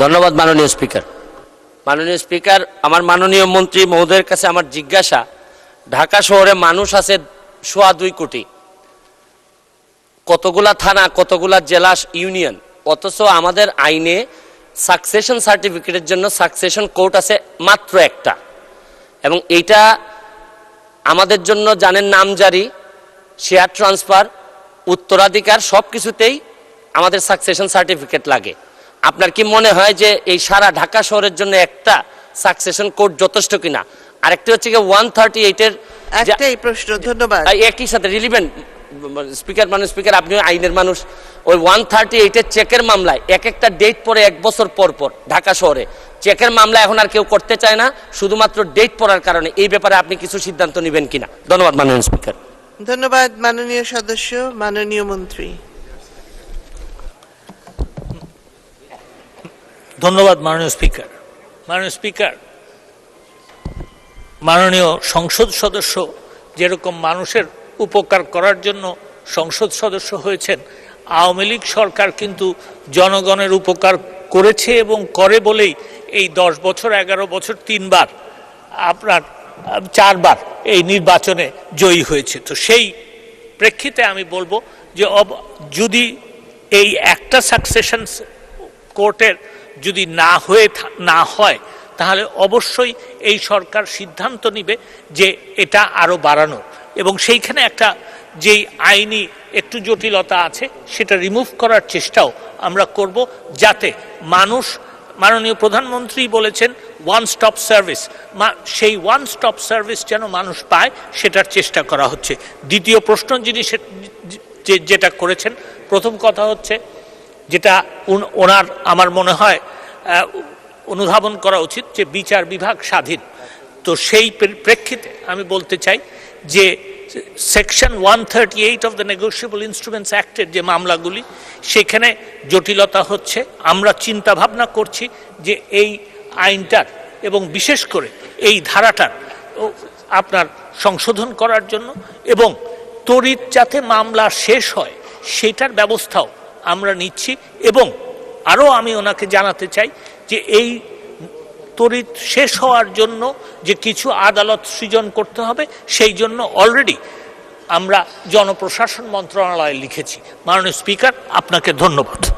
ধন্যবাদ মাননীয় স্পিকার। মাননীয় স্পিকার, আমার মাননীয় মন্ত্রী মহোদয়ের কাছে আমার জিজ্ঞাসা, ঢাকা শহরে মানুষ আছে সোয়া দুই কোটি। কতগুলা থানা, কতগুলা জেলা ইউনিয়ন, অথচ আমাদের আইনে সাকসেশন সার্টিফিকেটের জন্য সাকসেশন কোর্ট আছে মাত্র একটা। এবং এইটা আমাদের জন্য জানেন নামজারি শেয়ার ট্রান্সফার, উত্তরাধিকার সব কিছুতেই আমাদের সাকসেশন সার্টিফিকেট লাগে। আপনার কি মনে হয় যে এই সারা ঢাকা শহরের জন্য একটা সাকসেশন কোড যথেষ্ট কিনা? আরেকটি হচ্ছে কি ওয়ান থার্টি এইটের একটাই প্রশ্ন ধন্যবাদ। একই সাথে রিলিভেন্ট স্পিকার মানুষ স্পিকার আপনি আইনের মানুষ। ওই ওয়ান থার্টি এইটের চেকের মামলায় এক একটা ডেট পরে এক বছর পর পর ঢাকা শহরে। চেকের মামলা এখন আর কেউ করতে চায় না শুধুমাত্র ডেট পড়ার কারণে। এই ব্যাপারে আপনি কিছু সিদ্ধান্ত নেবেন কিনা? ধন্যবাদ মাননীয় স্পিকার ধন্যবাদ মাননীয় সদস্য মাননীয় মন্ত্রী। ধন্যবাদ মাননীয় স্পিকার। মাননীয় স্পিকার, মাননীয় সংসদ সদস্য যেরকম মানুষের উপকার করার জন্য সংসদ সদস্য হয়েছেন, আওয়ামী লীগ সরকার কিন্তু জনগণের উপকার করেছে এবং করে বলেই এই দশ বছর, এগারো বছর, তিনবার আপনার, চারবার এই নির্বাচনে জয়ী হয়েছে। তো সেই প্রেক্ষিতে আমি বলব যে যদি এই একটা সাকসেশন কোর্টের যদি না হয়ে না হয়, তাহলে অবশ্যই এই সরকার সিদ্ধান্ত নিবে যে এটা আরও বাড়ানো। এবং সেইখানে একটা যেই আইনি একটু জটিলতা আছে, সেটা রিমুভ করার চেষ্টাও আমরা করব যাতে মানুষ, মাননীয় প্রধানমন্ত্রী বলেছেন ওয়ান স্টপ সার্ভিস সেই ওয়ান স্টপ সার্ভিস যেন মানুষ পায়, সেটার চেষ্টা করা হচ্ছে। দ্বিতীয় প্রশ্ন যিনি যেটা করেছেন, প্রথম কথা হচ্ছে যেটা ওনার আমার মনে হয় অনুধাবন করা উচিত যে বিচার বিভাগ স্বাধীন। তো সেই প্রেক্ষিতে আমি বলতে চাই যে section one thirty eight of the negotiable instruments অ্যাক্টের যে মামলাগুলি, সেখানে জটিলতা হচ্ছে। আমরা চিন্তা ভাবনা করছি যে এই আইনটার এবং বিশেষ করে এই ধারাটার আপনার সংশোধন করার জন্য এবং তড়িৎ যাতে মামলা শেষ হয়, সেটার ব্যবস্থাও আমরা নিচ্ছি এবং আরও আমি ওনাকে জানাতে চাই যে এই তড়িৎ শেষ হওয়ার জন্য যে কিছু আদালত সৃজন করতে হবে, সেই জন্য অলরেডি আমরা জনপ্রশাসন মন্ত্রণালয়ে লিখেছি। মাননীয় স্পিকার, আপনাকে ধন্যবাদ।